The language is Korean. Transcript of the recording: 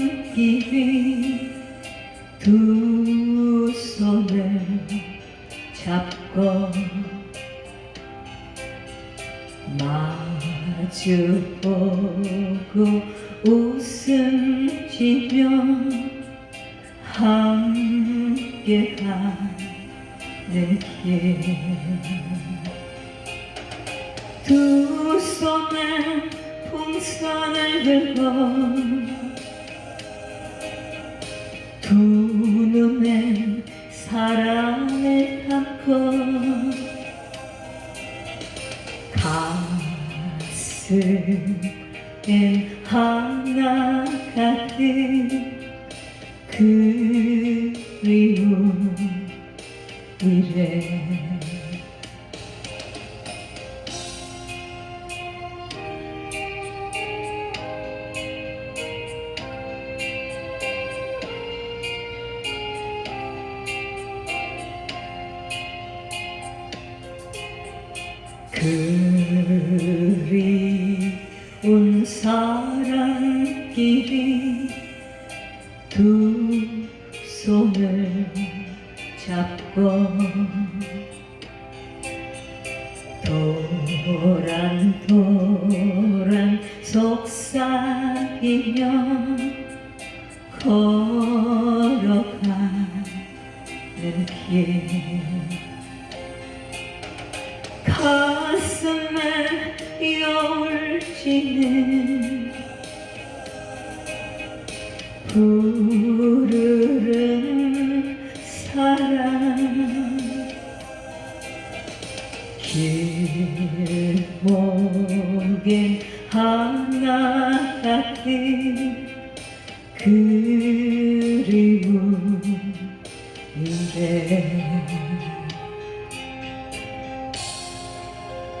사랑길이 두 손을 잡고 마주보고 웃음 지며 함께 가는 길두 손에 풍선을 들고 사랑을 담고 가슴엔 하나 같은 그리움 이래 그리운 사랑길이 두 손을 잡고 도란 도란 속삭이며 걸어가는 길 가슴에 열지는 부르는 사랑. 길목에 하나 같은 그리움 이래